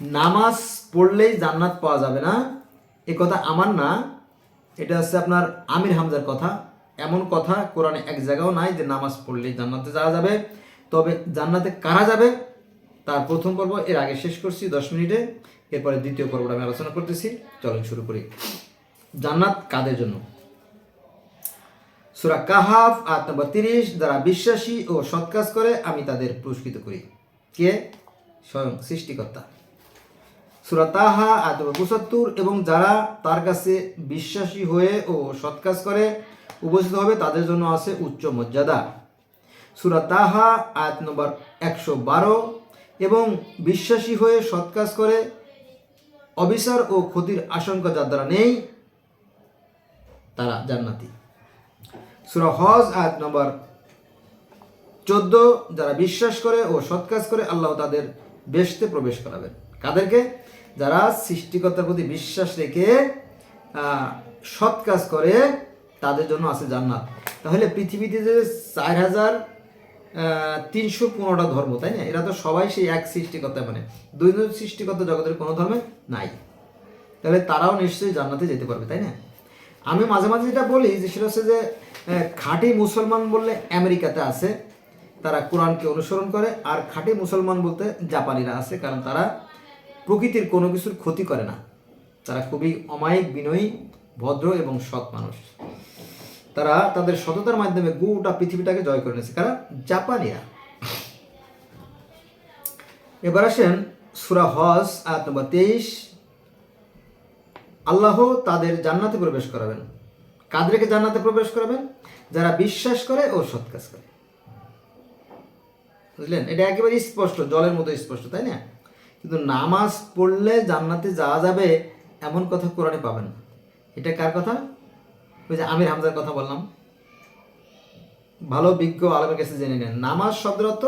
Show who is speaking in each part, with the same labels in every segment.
Speaker 1: নামাজ পড়লেই জান্নাত পাওয়া যাবে না। এ কথা আমার না। এটা হচ্ছে আপনার আমির হামজার কথা। এমন কথা কোরআনে এক জায়গাও নাই যে নামাজ পড়লেই জান্নাতে যাওয়া যাবে। তবে জান্নাতে কারা যাবে? তার প্রথম পর্ব এর আগে শেষ করছি দশ মিনিটে। এরপরে দ্বিতীয় পর্বটা আমি আলোচনা করতেছি। চলেন শুরু করি। জান্নাত কাদের জন্য? সুরা কাহাফ আট নম্বর তিরিশ, যারা বিশ্বাসী ও সৎ কাজ করে, আমি তাদের পুরস্কৃত করি। কে? স্বয়ং সৃষ্টিকর্তা। সুরা তাহা আট নম্বর পঁচাত্তর, এবং যারা তার কাছে বিশ্বাসী হয়ে ও সৎ কাজ করে, উপস্থিত হবে, তাদের জন্য আছে উচ্চ মর্যাদা। সুরা তাহা, আয়াত নম্বর একশো বারো, এবং বিশ্বাসী হয়ে সৎ কাজ করে, অবিচার ও ক্ষতির আশঙ্কা যার দ্বারা নেই, তারা জান্নাতি। সুরা হজ, আয়াত নম্বর চোদ্দ, যারা বিশ্বাস করে ও সৎ কাজ করে, আল্লাহ তাদের বেশতে প্রবেশ করাবেন। কাদেরকে? যারা সৃষ্টিকর্তার প্রতি বিশ্বাস রেখে সৎ কাজ করে, তাদের জন্য আছে জান্নাত। তাহলে পৃথিবীতে যে চার হাজার তিনশো পনেরোটা ধর্ম, তাই না? এরা তো সবাই সেই এক সৃষ্টিকর্তা মানে। দুই সৃষ্টিকর্তা জগতের কোনো ধর্মে নাই। তাহলে তারাও নিশ্চয়ই জান্নাতে যেতে পারবে, তাই না? আমি মাঝে মাঝে যেটা বলি, যে সেটা হচ্ছে যে খাঁটি মুসলমান বললে আমেরিকাতে আছে, তারা কোরআনকে অনুসরণ করে, আর খাঁটি মুসলমান বলতে জাপানিরা আছে, কারণ তারা প্রকৃতির কোনো কিছুর ক্ষতি করে না। তারা খুবই অমায়িক, বিনয়ী, ভদ্র এবং সৎ মানুষ। তারা তাদের সততার মাধ্যমে গোটা পৃথিবীটাকে জয় করে নিয়েছে। কারা? জাপানিরা। এবার আসেন সুরা হজ, আয়াত নম্বর তেইশ। আল্লাহ তাদের জান্নাতে প্রবেশ করাবেন। কাদেরকে জান্নাতে প্রবেশ করাবেন? যারা বিশ্বাস করে ও সৎ কাজ করে। বুঝলেন? এটা একেবারে স্পষ্ট, জলের মতো স্পষ্ট, তাই না? কিন্তু নামাজ পড়লে জান্নাতে যাওয়া যাবে এমন কথা কোরআনে পাবেন এটা কার কথা? ওই যে আমির হামজার কথা বললাম। ভালো, বিজ্ঞ আলমের কাছে জেনে নেন। নামাজ শব্দের অর্থ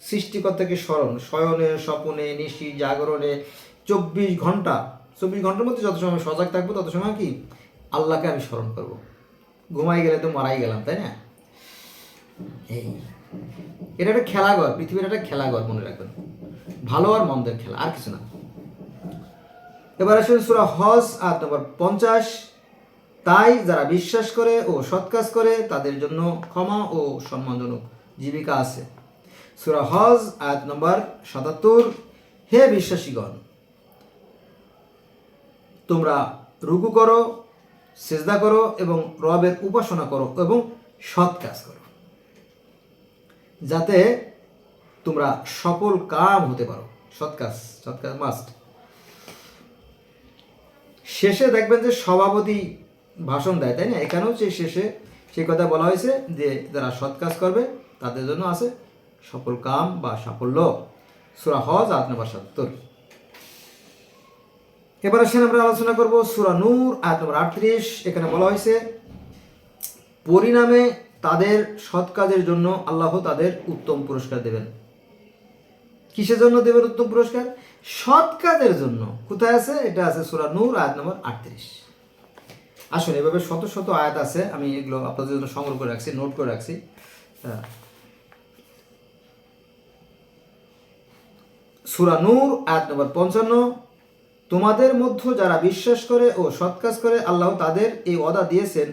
Speaker 1: সৃষ্টিকর্তাকে স্মরণ, শয়নে, স্বপনে, নিশি, জাগরণে চব্বিশ ঘণ্টা। চব্বিশ ঘণ্টার মধ্যে যত সময় সজাগ থাকব, তত সময় কি? আল্লাহকে আমি স্মরণ করব। ঘুমাই গেলে তো মারাই গেলাম, তাই না? এই। এটা একটা খেলাঘর, পৃথিবীর একটা খেলাঘর, মনে রাখবেন। ভালো আর মন্দের খেলা, আর কিছু না। এবার আসুন সুরা হজ আট নম্বর পঞ্চাশ। তাই যারা বিশ্বাস করে ও সৎ কাজ করে, তাদের জন্য ক্ষমা ও সম্মানজনক জীবিকা আছে। সুরা হজ, আয়াত নম্বর সাতাত্তর। হে বিশ্বাসীগণ, তোমরা রুকু করো, সেজদা করো এবং রবের উপাসনা করো এবং সৎ কাজ করো। যাতে তোমরা সফল কাম হতে পারো। সৎ মাস্ট শেষে দেখবেন যে সভাপতি ভাষণ দেয়, তাই না? এখানেও সেই শেষে সেই কথা বলা হয়েছে যে যারা সৎ কাজ করবে, তাদের জন্য আছে সফল কাম বা সাফল্য। সুরা হজ, আট নম্বর সত্তর এবার আসেন আমরা আলোচনা করব সুরা নূর, আট নম্বর আটত্রিশ। এখানে বলা হয়েছে, পরিণামে তাদের সৎ কাজের জন্য আল্লাহ তাদের উত্তম পুরস্কার দেবেন। কিসের জন্য দেবেন উত্তম পুরস্কার? সৎ কাজের জন্য। কোথায় আছে? এটা আছে সুরা নূর, আয়াত নম্বর আটত্রিশ। আসুন, এভাবে শত শত আয়াত আছে, আমি এগুলো আপনাদের জন্য সংগ্রহ করে রাখছি, নোট করে রাখছি। সুরা নূর, আয়াত নম্বর পঞ্চান্ন, তোমাদের মধ্য যারা বিশ্বাস করে ও সৎ কাজ করে, আল্লাহ তাদের এই অদা দিয়েছেন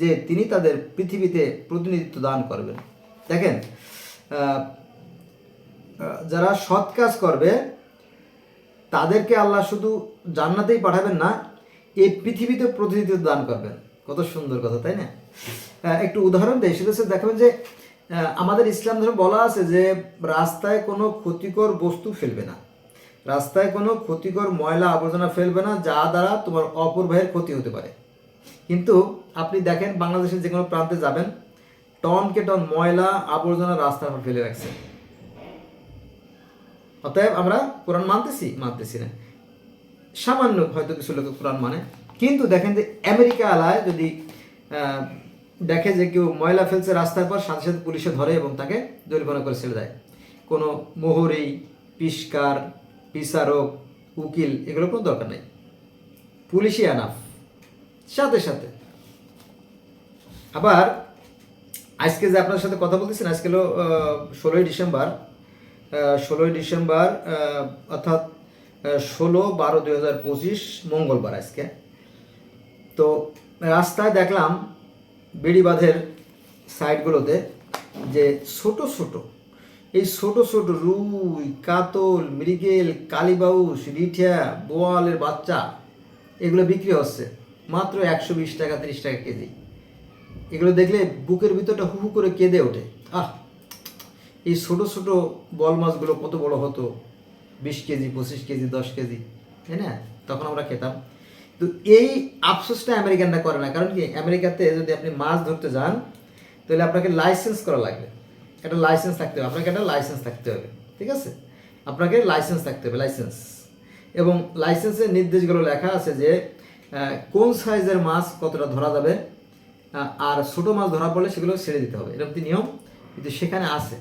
Speaker 1: যে তিনি তাদের পৃথিবীতে প্রতিনিধিত্ব দান করবেন। দেখেন যারা সৎ কাজ করবে, তাদেরকে আল্লাহ শুধু জান্নাতেই পাঠাবেন না, এই পৃথিবীতে প্রতিনিধিত্ব দান করবেন। কত সুন্দর কথা, তাই না? একটু উদাহরণ দেয় সেটা দেখাবেন যে আমাদের ইসলাম ধর্ম বলা আছে যে, রাস্তায় কোনো ক্ষতিকর বস্তু ফেলবে না। রাস্তায় কোনো ক্ষতিকর ময়লা আবর্জনা ফেলবে না, যা দ্বারা তোমার অপর ভাইয়ের ক্ষতি হতে পারে। কিন্তু আপনি দেখেন বাংলাদেশের যে কোনো প্রান্তে যাবেন, টনকে টন ময়লা আবর্জনা রাস্তার ফেলে রাখছে। অতএব আমরা কোরআন মানতেছি মানতেছি না। সামান্য হয়তো কিছু লোক কোরআন মানে। কিন্তু দেখেন যে আমেরিকা আলায় যদি দেখে যে কেউ ময়লা ফেলছে রাস্তার পর, সাথে সাথে পুলিশে ধরে এবং তাকে জরিমানা করে ছেড়ে দেয়। কোনো মোহরি, পিস্কার বিচারক উকিল, এগুলো কোনো দরকার নেই। পুলিশই আনাফ সাথে সাথে। আবার, আজকে যে আপনার সাথে কথা বলতেছেন আজকে হলো ষোলোই ডিসেম্বর। ষোলোই ডিসেম্বর অর্থাৎ ষোলো বারো দুই হাজার পঁচিশ, মঙ্গলবার আজকে। তো রাস্তায় দেখলাম বেড়িবাঁধের সাইডগুলোতে যে ছোট ছোট, এই ছোট ছোট রুই, কাতল, মৃগেল, কালীবাউস, রিঠা, বোয়ালের বাচ্চা, এগুলো বিক্রি হচ্ছে মাত্র একশো বিশ টাকা, তিরিশ টাকা কেজি। এগুলো দেখলে বুকের ভিতরটা হু হু করে কেঁদে ওঠে। আহ! এই ছোট ছোট বল মাছগুলো কত বড় হতো? বিশ কেজি, পঁচিশ কেজি, দশ কেজি, তাই না? তখন আমরা খেতাম। তো এই আফসোসটা আমেরিকানরা করে না। কারণ কি? আমেরিকাতে যদি আপনি মাছ ধরতে যান, তাহলে আপনাকে লাইসেন্স করা লাগবে। একটা লাইসেন্স থাকতে হবে। আপনাকে একটা লাইসেন্স থাকতে হবে। ঠিক আছে? আপনাকে লাইসেন্স থাকতে হবে লাইসেন্স এবং লাইসেন্সের নির্দেশগুলো লেখা আছে যে কোন সাইজের মাছ কতটা ধরা যাবে আর ছোটো মাছ ধরা পড়লে সেগুলো ছেড়ে দিতে হবে। এরকম নিয়ম কিন্তু সেখানে আছে।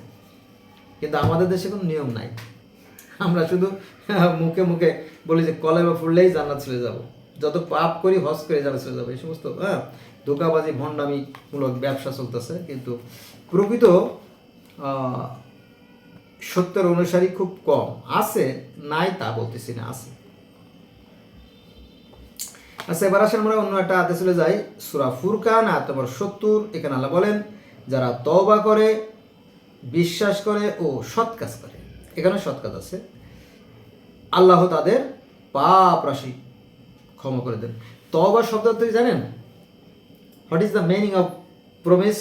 Speaker 1: কিন্তু আমাদের দেশে কোনো নিয়ম নাই। আমরা শুধু মুখে মুখে বলি যে কলে বা ফুললেই জান্নাত চলে যাব। যত পাপ করি, হজ করে জান্নাত চলে যাব। এই সমস্ত হ্যাঁ ধোকাবাজি, ভণ্ডামিমূলক ব্যবসা চলতেছে। কিন্তু প্রকৃত সত্যের অনুসারী খুব কম। আছে, নাই তা বলতেছি না, আছে। আচ্ছা এবার আসেন আমরা অন্য একটা হাতে চলে যাই। সুরা ফুরকান তোমার সত্তর। এখানে আল্লাহ বলেন, যারা তওবা করে বিশ্বাস করে ও সৎ কাজ করে। এখানে সৎ কাজ আছে। আল্লাহ তাদের পাপ রাশি ক্ষমা করে দেন। তওবা শব্দ কি জানেন? What is the meaning of promise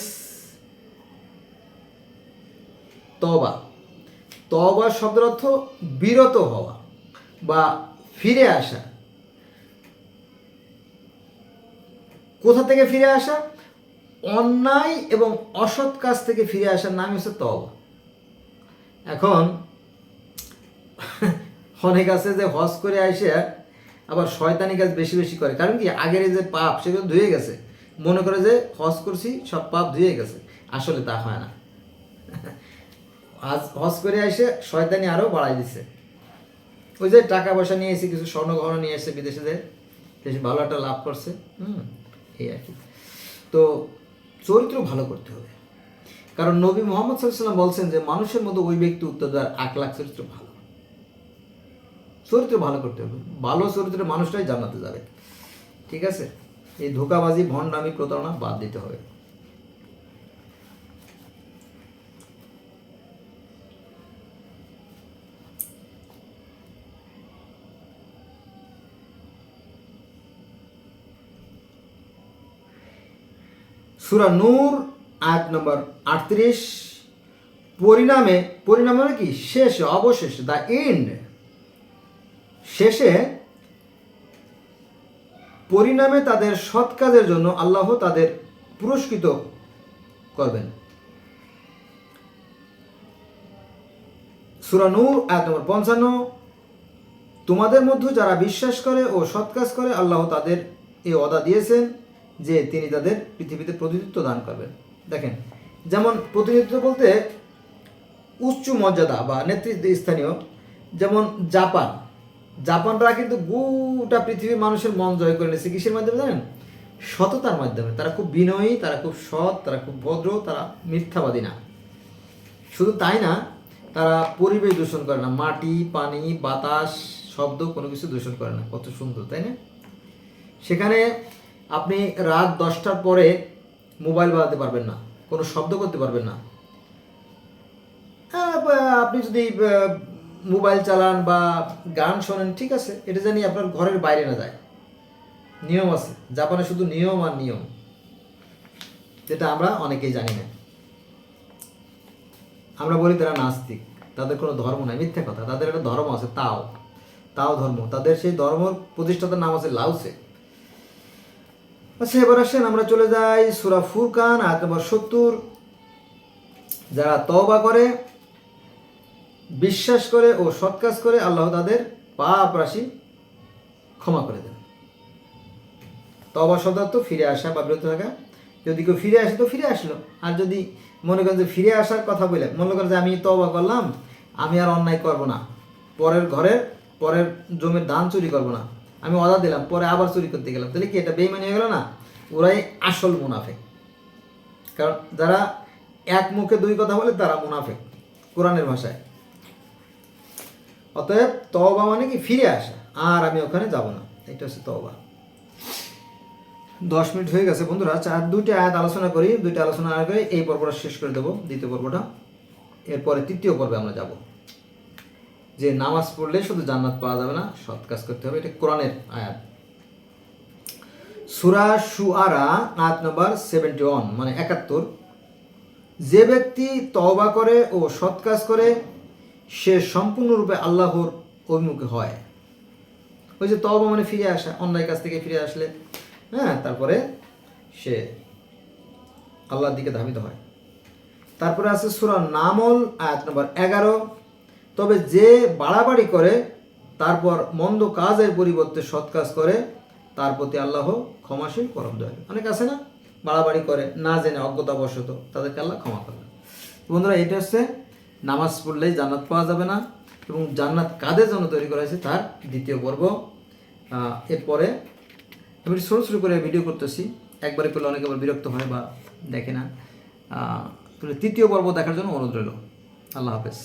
Speaker 1: তবা তবা শব্দের অর্থ বিরত হওয়া বা ফিরে আসা। কোথা থেকে ফিরে আসা? অন্যায় এবং অসৎ কাজ থেকে ফিরে আসার নাম হচ্ছে তবা এখন, অনেক আছে যে হজ করে আসে আবার শয়তানি কাজ বেশি বেশি করে। কারণ কি? আগের যে পাপ, সেগুলো ধুয়ে গেছে। মনে করে যে হজ করছি, সব পাপ ধুয়ে গেছে। আসলে তা হয় না। আজ হজ করে এসে শয়তানি আরও বাড়াই দিছে। ওই যে টাকা পয়সা নিয়ে এসে কিছু স্বর্ণ গহনা নিয়ে এসে বিদেশে বেশ ভালো একটা লাভ করছে। হুম, এই আর কি। তো চরিত্র ভালো করতে হবে। কারণ নবী মোহাম্মদ সাল্লাম বলছেন যে, মানুষের মতো ওই ব্যক্তি উত্তর দেওয়ার এক লাখ চরিত্র ভালো। চরিত্র ভালো করতে হবে। ভালো চরিত্রের মানুষটাই জানাতে যাবে। ঠিক আছে? এই ধোকাবাজি, ভণ্ডামি, প্রতারণা বাদ দিতে হবে। সুরা নূর, আয়াত নম্বর আটত্রিশ। পরিণামে, পরিণাম মানে কি? শেষে, অবশেষে দ্য এন্ড শেষে পরিণামে তাদের সৎ কাজের জন্য আল্লাহ তাদের পুরস্কৃত করবেন। সুরা নূর, আয়াত নম্বর পঞ্চান্ন। তোমাদের মধ্যে যারা বিশ্বাস করে ও সৎ কাজ করে, আল্লাহ তাদের এ অদা দিয়েছেন। যে তিনি তাদের পৃথিবীতে প্রতিনিধিত্ব দান করবেন। দেখেন, যেমন প্রতিনিধিত্ব বলতে উচ্চ মর্যাদা বা নেতৃত্ব স্থানীয়, যেমন জাপান। জাপানরা কিন্তু গোটা পৃথিবীর মানুষের মন জয় করে নিয়েছে। কিসের মাধ্যমে জানেন? সততার মাধ্যমে। তারা খুব বিনয়ী, তারা খুব সৎ, তারা খুব ভদ্র, তারা মিথ্যাবাদী না। শুধু তাই না, তারা পরিবেশ দূষণ করে না। মাটি, পানি, বাতাস, শব্দ কোনো কিছু দূষণ করে না। কত সুন্দর, তাই না? সেখানে আপনি রাত দশটার পরে মোবাইল বাজাতে পারবেন না, কোনো শব্দ করতে পারবেন না। আপনি যদি মোবাইল চালান বা গান শোনেন, ঠিক আছে, এটা জানি আপনার ঘরের বাইরে না যায়। নিয়ম আছে, জাপানে শুধু নিয়ম আর নিয়ম, যেটা আমরা অনেকেই জানি না। আমরা বলি তারা নাস্তিক, তাদের কোনো ধর্ম নাই, মিথ্যা কথা, তাদের একটা ধর্ম আছে তাও তাও ধর্ম। তাদের সেই ধর্ম প্রতিষ্ঠাতার নাম আছে লাউসে। আচ্ছা এবার আসেন, আমরা চলে যাই সুরা ফুরকান, আয়াত নম্বর সত্তর। যারা তওবা করে, বিশ্বাস করে ও সৎ কাজ করে, আল্লাহ তাদের পাপ রাশি ক্ষমা করে দেন তবা সদার্থ ফিরে আসা বা বিরত থাকা। যদি কেউ ফিরে আসে, তো ফিরে আসলো। আর যদি মনে করেন যে ফিরে আসার কথা বলে মনে করেন যে আমি তবা করলাম, আমি আর অন্যায় করব না। পরের ঘরের, পরের জমির ধান চুরি করব না। আমি অর্ডার দিলাম, পরে আবার চুরি করতে গেলাম। তাহলে কি এটা বেইমানি হয়ে গেল না? ওরাই আসল মুনাফেক কারণ যারা এক মুখে দুই কথা বলে, তারা মুনাফেক কোরআনের ভাষায়। অতএব তওবা মানে কি? ফিরে আসা। আর আমি ওখানে যাব না। এটা হচ্ছে তওবা। দশ মিনিট হয়ে গেছে বন্ধুরা। চার দুইটা আয়াত আলোচনা করি, দুইটা আলোচনা করে এই পর্বটা শেষ করে দেবো, দ্বিতীয় পর্বটা। এরপরে তৃতীয় পর্বে আমরা যাব। যে নামাজ পড়লে শুধু জান্নাত পাওয়া যাবে না, সৎ কাজ করতে হবে, এটা কোরআনের আয়াত। সুরা সুআরা আয়াত নম্বর সেভেন্টি ওয়ান মানে একাত্তর। যে ব্যক্তি তওবা করে ও সৎ কাজ করে, সে সম্পূর্ণরূপে আল্লাহর অভিমুখী হয়। ওই যে তওবা মানে ফিরে আসা, অন্যায় কাছ থেকে ফিরে আসলে হ্যাঁ তারপরে সে আল্লাহর দিকে ধাবিত হয়। তারপরে আছে সুরা নামল, আয়াত নম্বর এগারো। তবে যে বাড়াবাড়ি করে, তারপর মন্দ কাজের পরিবর্তে সৎ কাজ করে, তার প্রতি আল্লাহ ক্ষমাশীল পরম দয়ালু অনেক আছে না? বাড়াবাড়ি করে, না জেনে অজ্ঞতাবশত তাদেরকে আল্লাহ ক্ষমা করে বন্ধুরা, এটা হচ্ছে নামাজ পড়লেই জান্নাত পাওয়া যাবে না এবং জান্নাত কাদের জন্য তৈরি করা হয়েছে তার দ্বিতীয় পর্ব। এরপরে আমি ছোটো ছোটো করে ভিডিও করতেছি। একবারে করলে অনেকে আবার বিরক্ত হয় বা দেখে না। তৃতীয় পর্ব দেখার জন্য অনুরোধ রইল। আল্লাহ হাফেজ।